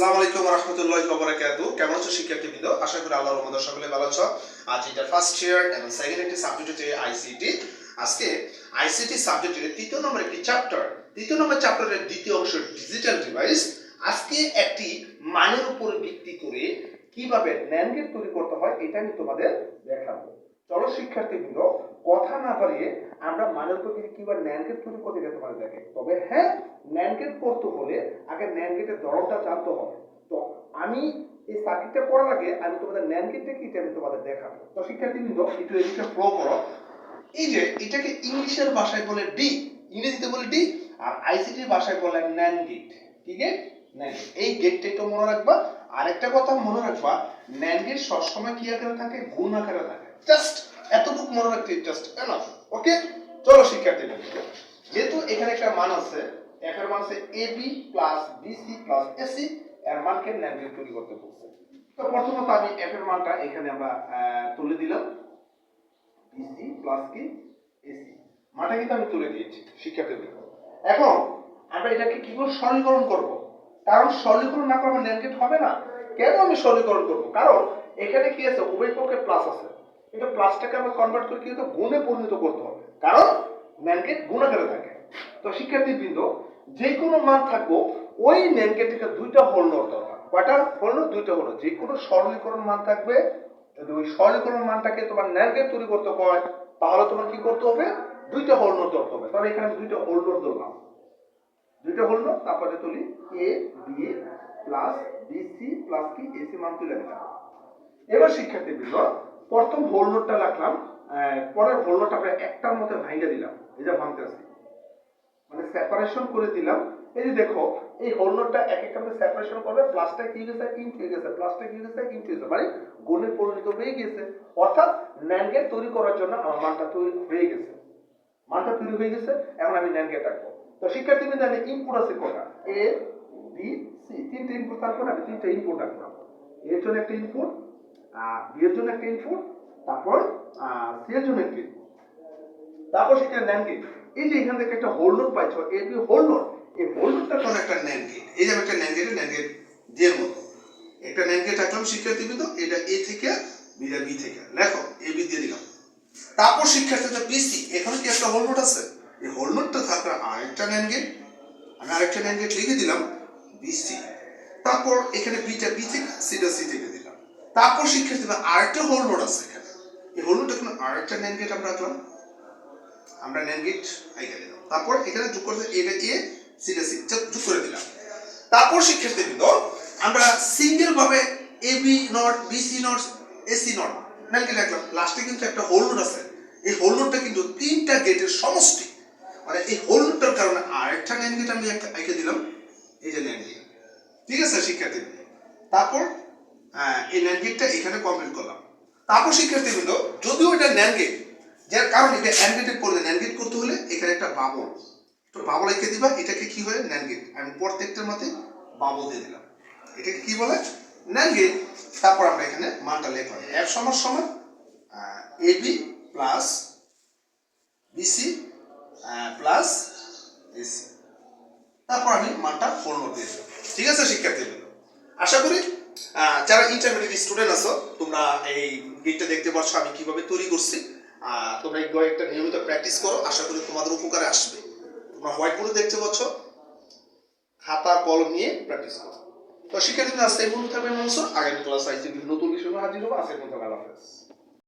আসসালামু আলাইকুম কেমন আছো শিক্ষার্থীবৃন্দ? আশা করি আল্লাহর রহমতে সকলে ভালো আছো। আজ এটা ফার্স্ট ইয়ার এবং সেকেন্ড একটি সাবজেক্ট হচ্ছে আইসিটি আজকে আইসিটি সাবজেক্টের তৃতীয় একটি চ্যাপ্টার তৃতীয় নম্বর চ্যাপ্টারের দ্বিতীয় অংশ ডিজিটাল ডিভাইস আজকে একটি মানের উপর ভিত্তি করে কীভাবে ন্যান্ড গেট তৈরি করতে হয়, এটা আমি তোমাদের দেখাবো। চলো শিক্ষার্থীবৃন্দ, কথা না বাড়িয়ে আমরা মানের কীভাবে ন্যান্ড গেট তৈরি করতে এটা তোমাদের দেখে। তবে হ্যাঁ ন্যান্ড করতে হলে আগে ন্যান্ড গেটের ধরনটা জানতে হবে। তো আমি এই সার্কিটটা করার আগে আমি তোমাদের আমি তোমাদের দেখাবো। তো একটু এদিকে করো। এই যে এটাকে ইংলিশের ভাষায় বলে ডি ইংরেজিতে বলে ডি আর আইসিটির ভাষায় বলে ন্যান গেট কি গেট এই গেটটা একটু মনে রাখবা। আরেকটা কথা মনে রাখবা ন্যান গেট সবসময় কি আকারে থাকে? গুণ আকারে থাকে। জাস্ট এতটুকু মনে রাখতে জাস্ট এনাফ ওকে চলো শিক্ষার্থী যেহেতু এখানে একটা মান আছে এর মান আছে ab plus bc plus ac এর মানকে ন্যান গেট তৈরি করতে বলছে তো প্রথমত আমি f এর মানটা এখানে আমরা তুলে দিলাম। বিসি প্লাস কি? এসি মানটা কিন্তু আমি তুলে দিয়েছি, শিক্ষার্থীদের। এখন আমরা এটাকে কি করে সরলীকরণ করব? কারণ সরলীকরণ না করলে ন্যানগেট হবে না। কেন আমি সরলীকরণ করব? কারণ এখানে কি আছে? উভয় পক্ষে প্লাস আছে। এটা প্লাসটাকে আমরা কনভার্ট করে কিন্তু গুণে পরিণত করতে হবে। কারণ ন্যানগেট গুণাকারে থাকে। তো শিক্ষার্থীবৃন্দ যে কোনো মান থাকব, ওই ন্যানগেটটিকে দুইটা হোল নোট দরকার। কয়টা হোল দুইটা হোল যে কোনো সরলীকরণ মান থাকবে, যদি ওই সরলীকরণ মানটাকে তোমার ন্যানগেট তৈরি করতে হয় তাহলে তোমার কি করতে হবে? দুইটা হোল নোট ধরতে হবে। তবে এখানে দুইটা হোল নোট ধরলাম। দুইটা হোল নোট তারপরে তুলি। A B A plus B C plus কি এসি মান তুলে দিলাম এবার শিক্ষার্থীবৃন্দ প্রথম হোল নোটটা রাখলাম পরের হোল নোট আমরা একটার মধ্যে ভাঙে দিলাম, এই যে ভাঙতে আসি মানে সেপারেশন করে দিলাম। এই যে দেখো, এই হোল নোটটা এক একটা মধ্যে সেপারেশন করবে প্লাসটা কি গেছে? ইন্ট হয়ে গেছে প্লাসটা কি গেছে? ইন্ট হয়ে গেছে। মানে গুণে পরিণত হয়ে গেছে। অর্থাৎ ন্যানগেট তৈরি করার জন্য আমার মানটা তৈরি হয়ে গেছে। মানটা তৈরি হয়ে গেছে, এখন আমি ন্যানগেট রাখব তো শিক্ষার্থীদের জানে ইনপুট আছে কটা? এ বি সি তিনটে ইনপুট তারপর আমি তিনটে ইনপুট রাখলাম এর জন্য একটা ইনপুট বি এর জন্য একটা ইনপুট তারপর সি এর জন্য একটা ইনপুট তারপর সেটা ন্যান গেট এই যে এখান থেকে একটা হোল নোট পাইছো এ বি হোল নোট এই হোল নোটটা কোন একটা ন্যান গেট এই যে একটা ন্যান গেটের ন্যান গেট দিয়ে মতো একটা ন্যান গেট রাখলাম শিক্ষার্থীবৃন্দ, এটা এ থেকে বিটা বি থেকে। লেখো এ বি দিয়ে দিলাম। তারপর শিক্ষার্থীদের বিসি এখানে কি একটা হোল নোট আছে? এই হোল নোটটা থাকবে আরেকটা ন্যান গেট আমি আরেকটা ন্যান গেট লিখে দিলাম বিসি তারপর এখানে বিটা বি থেকে সিটা সি থেকে। তারপর শিক্ষার্থীরা আরেকটা হোল নোট আছে এখানে। এই হোল নোট এখানে আরেকটা ন্যান গেট আমরা আমরা ন্যান গেট তারপর এখানে যোগ করতে এটা এ সিটা সি যোগ করে দিলাম। তারপর আমরা সিঙ্গেল ভাবে A B not BC not AC not NAND gate রাখলাম লাস্টে কিন্তু একটা হোল নোট আছে। এই হোল নোটটা কিন্তু তিনটা গেটের সমষ্টি। মানে এই হোল নোটটার কারণে আরেকটা ন্যান গেট আমি একটা আইকা দিলাম। এই যে ন্যান গেট ঠিক আছে শিক্ষার্থী তারপর এই ন্যান গেটটা এখানে কমপ্লিট করলাম। তারপর শিক্ষার্থীবৃন্দ, যদিও এটা ন্যান গেট যার কারণ এটা অ্যান গেটের করলে ন্যান গেট করতে হলে এখানে একটা বাবল। তো বাবল এঁকে দিবা, এটাকে কি হয়? ন্যান গেট আমি প্রত্যেকটার মধ্যে বাবল দিয়ে দিলাম। এটাকে কি বলে? ন্যান গেট তারপর আমরা এখানে মানটা লিখলাম এর সমান সমান A B plus BC plus AC তারপর আমি মানটা পূর্ণ দিয়ে দেবো ঠিক আছে, শিক্ষার্থীবৃন্দ? আশা করি যারা ইন্টারমিডিয়েট স্টুডেন্ট আছো, তোমরা এই গিটটা দেখতে পাচ্ছ আমি কীভাবে তৈরি করছি। তোমরা এই একটা নিয়মিত প্র্যাকটিস করো, আশা করি তোমাদের উপকারে আসবে। তোমরা হোয়াইট বোর্ডে দেখতে পাচ্ছ। খাতা, কলম নিয়ে প্র্যাকটিস করো। তো শিক্ষার্থীরা আজকে এই বন্ধু থাকবে মনসুর। আগামী ক্লাস আইসি নতুন বিষয় হাজির হব। আজকের মতো আল্লাহ হাফেজ।